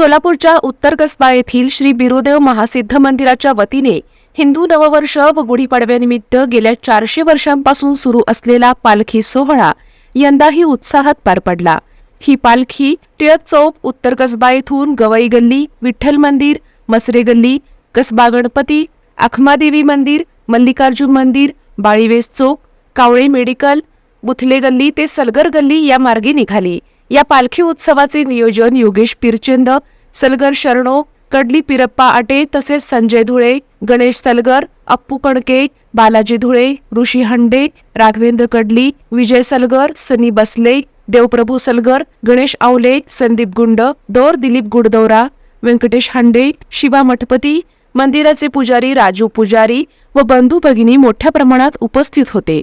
सोलापूरच्या उत्तर कसबा येथील श्री बिरुदेव महासिद्ध मंदिराच्या वतीने हिंदू नववर्ष व गुढीपाडव्यानिमित्त गेल्या चारशे वर्षांपासून सुरू असलेला पालखी सोहळा यंदाही उत्साहात पार पडला. ही पालखी टिळक चौक उत्तर कसबा येथून गवई गल्ली विठ्ठल मंदिर मसरे गल्ली कसबा गणपती आखमादेवी मंदिर मल्लिकार्जुन मंदिर बाळीवेस चौक कावळे मेडिकल बुथले गल्ली ते सलगर गल्ली या मार्गे निघाली. या पालखी उत्सवाचे नियोजन योगेश पिरचंद सलगर शरणो कडली पिरप्पा आटे तसेच संजय धुळे गणेश सलगर अप्पू कणके बालाजी धुळे ऋषी हंडे राघवेंद्र कडली विजय सलगर सनी बसले देवप्रभू सलगर गणेश आवले संदीप गुंड दौर दिलीप गुडदौरा व्यंकटेश हांडे शिवा मठपती मंदिराचे पुजारी राजू पुजारी व बंधू भगिनी मोठ्या प्रमाणात उपस्थित होते.